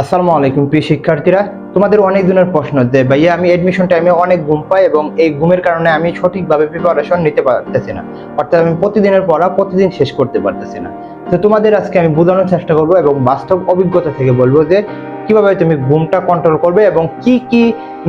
আসসালামু আলাইকুম, প্রিয় শিক্ষার্থীরা। তোমাদের অনেক দিনের প্রশ্ন যে, ভাইয়া, আমি এডমিশন টাইমে অনেক ঘুম পাই এবং এই ঘুমের কারণে আমি সঠিকভাবে প্রিপারেশন নিতে পারতেছি না। অর্থাৎ আমি প্রতিদিনের পড়া প্রতিদিন শেষ করতে পারতেছি না। তো তোমাদের আজকে আমি বোঝানোর চেষ্টা করব এবং বাস্তব অভিজ্ঞতা থেকে বলব যে কীভাবে তুমি ঘুমটা কন্ট্রোল করবে এবং কি কি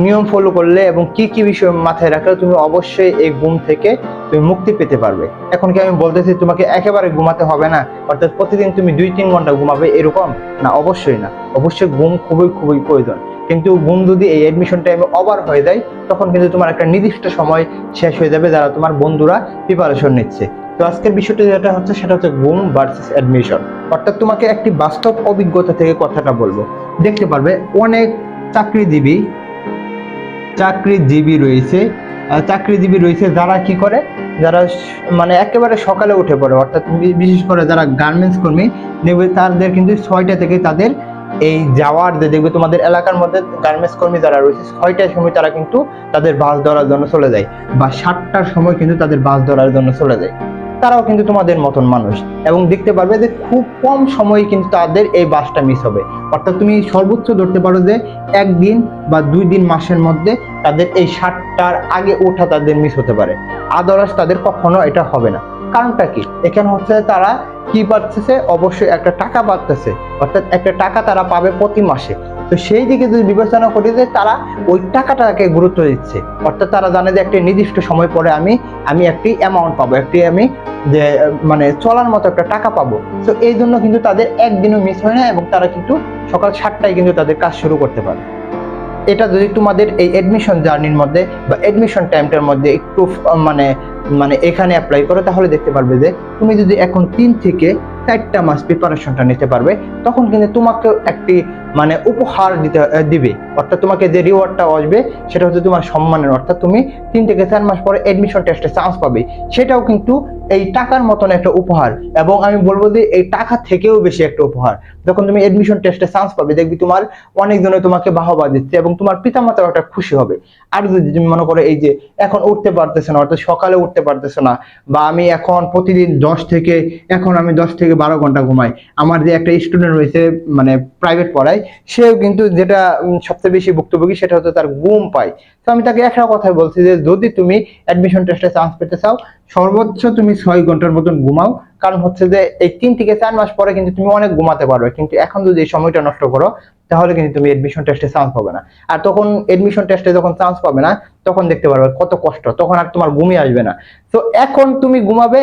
নিয়ম ফলো করলে এবং কি কি বিষয় মাথায় রাখলে তুমি অবশ্যই এই ঘুম থেকে তুমি মুক্তি পেতে পারবে। এখন কি আমি বলতেছি, তোমাকে একেবারে ঘুমাতে হবে না, অর্থাৎ প্রতিদিন তুমি দুই তিন ঘণ্টা ঘুমাবে এরকম? না, অবশ্যই না। অবশ্যই ঘুম খুবই খুবই প্রয়োজন। কিন্তু ঘুম যদি এই এডমিশন টাইমে ওভার হয়ে যায়, তখন কিন্তু তোমার একটা নির্দিষ্ট সময় শেষ হয়ে যাবে যারা তোমার বন্ধুরা প্রিপারেশন নিচ্ছে। তো আজকের বিষয়টা যেটা হচ্ছে, সেটা হচ্ছে ঘুম ভার্সেস অ্যাডমিশন অর্থাৎ তোমাকে একটি বাস্তব অভিজ্ঞতা থেকে কথাটা বলব। দেখতে পারবে, অনেক চাকরিজীবী চাকরিজীবী রয়েছে। চাকরিজীবী রয়েছে যারা কি করে? যারা মানে একেবারে সকালে উঠে পড়ে, অর্থাৎ বিশেষ করে যারা গার্মেন্টস কর্মী, দেখবে তাদের কিন্তু ছয়টা থেকে তাদের এই যাওয়ার যে, দেখবে তোমাদের এলাকার মধ্যে গার্মেন্টস কর্মী যারা রয়েছে, ছয়টার সময় তারা কিন্তু তাদের বাস ধরার জন্য চলে যায়, বা সাতটার সময় কিন্তু তাদের বাস ধরার জন্য চলে যায়। তারাও কিন্তু তোমাদের মতন মানুষ। এবং দেখতে পারবে যে খুব কম সময়ে কিন্তু তাদের এই বাসটা মিস হবে। অর্থাৎ তুমি সর্বোচ্চ ধরতে পারো যে একদিন বা দুই দিন মাসের মধ্যে তাদের এই সাতটার আগে ওঠা তাদের মিস হতে পারে। আদার্স তাদের কখনো এটা হবে না। কারণটা কি? এখানে হচ্ছে তারা কি পাচ্ছে অবশ্যই একটা টাকা পাচ্ছে অর্থাৎ একটা টাকা তারা পাবে প্রতি মাসে। তো সেই দিকে যদি বিবেচনা করি যে তারা ওই টাকাটাকে গুরুত্ব দিচ্ছে। অর্থাৎ তারা জানে যে একটা নির্দিষ্ট সময় পরে আমি আমি একটি অ্যামাউন্ট পাবো, একটি আমি যে মানে চলার মতো একটা টাকা পাবো। তো এই জন্য কিন্তু তাদের একদিনও মিস হয় না এবং তারা কিন্তু সকাল সাতটায় কিন্তু তাদের কাজ শুরু করতে পারে। এটা যদি তোমাদের এই এডমিশন জার্নির মধ্যে বা এডমিশন টাইমটার মধ্যে একটু মানে মানে এখানে অ্যাপ্লাই করো, তাহলে দেখতে পারবে যে, তুমি যদি এখন তিন থেকে চারটা মাস প্রিপারেশনটা নিতে পারবে, তখন কিন্তু তোমাকে একটি মানে উপহার দিতে দিবে। অর্থাৎ তোমাকে যে রিওয়ার্ডটা আসবে, সেটা হচ্ছে তোমার সম্মানের। অর্থাৎ তুমি তিন থেকে চার মাস পরে এডমিশন টেস্টে চান্স পাবে। সেটাও কিন্তু এই টাকার মতন একটা উপহার। এবং আমি বলব যে এই টাকা থেকেও বেশি একটা উপহার। যখন তুমি এডমিশন টেস্টে চান্স পাবে, দেখবি তোমার অনেকজনে তোমাকে বাহবা দিচ্ছে এবং তোমার পিতামাতাও একটা খুশি হবে। আর যদি তুমি মনে করো এই যে এখন উঠতে পারতেছে না, অর্থাৎ সকালে উঠতে পারতেছে না, বা আমি এখন প্রতিদিন দশ থেকে, এখন আমি দশ থেকে বারো ঘণ্টা ঘুমাই, আমার যে একটা স্টুডেন্ট রয়েছে মানে প্রাইভেট পড়ায় সেও কিন্তু যেটা সবচেয়ে বেশি ভুক্তভোগী সেটা হচ্ছে তার গুম পায়। তো আমি তাকে একটা কথাই বলছি যে, যদি তুমি অ্যাডমিশন টেস্টে চান্স পেতে চাও, সর্বোচ্চ তুমি ছয় ঘণ্টার মতন ঘুমাও। কারণ হচ্ছে যে, এই তিন থেকে চার মাস পরে কিন্তু তুমি অনেক ঘুমাতে পারবে। কিন্তু এখন যদি এই সময়টা নষ্ট করো তাহলে কিন্তু তুমি এডমিশন টেস্টে চান্স পাবে না। আর তখন এডমিশন টেস্টে যখন চান্স পাবে না, তখন দেখতে পারবে কত কষ্ট, তখন আর তোমার ঘুমিয়ে আসবে না। তো এখন তুমি ঘুমাবে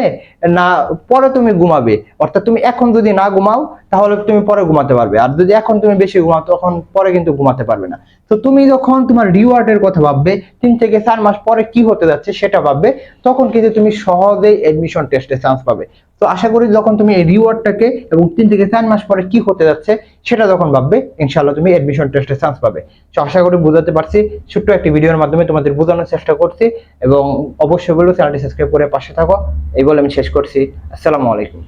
না, পরে তুমি ঘুমাবে। অর্থাৎ তুমি এখন যদি না ঘুমাও, তাহলে তুমি পরে ঘুমাতে পারবে। আর যদি এখন তুমি বেশি ঘুমাও, তখন পরে কিন্তু ঘুমাতে পারবে না। তো তুমি যখন তোমার রিওয়ার্ডের কথা ভাববে, তিন থেকে চার মাস পরে কি হতে যাচ্ছে সেটা ভাববে, তখন কিন্তু তুমি সহজেই এডমিশন টেস্টে চান্স পাবে। তো আশা করি যখন তুমি এই রিওয়ার্ডটাকে এবং তিন থেকে চার মাস পরে কি হতে যাচ্ছে, সেটা যখন ভাববে ইনশাল্লাহ তুমি অ্যাডমিশন টেস্টে চান্স পাবে। তো আশা করি বোঝাতে পারছি, ছোট্ট একটি ভিডিওর মাধ্যমে তোমাদের বোঝানোর চেষ্টা করছি এবং অবশ্যই বলব চ্যানেলটি সাবস্ক্রাইব করে পাশে থাকো। এই বলে আমি শেষ করছি। আসসালামু আলাইকুম।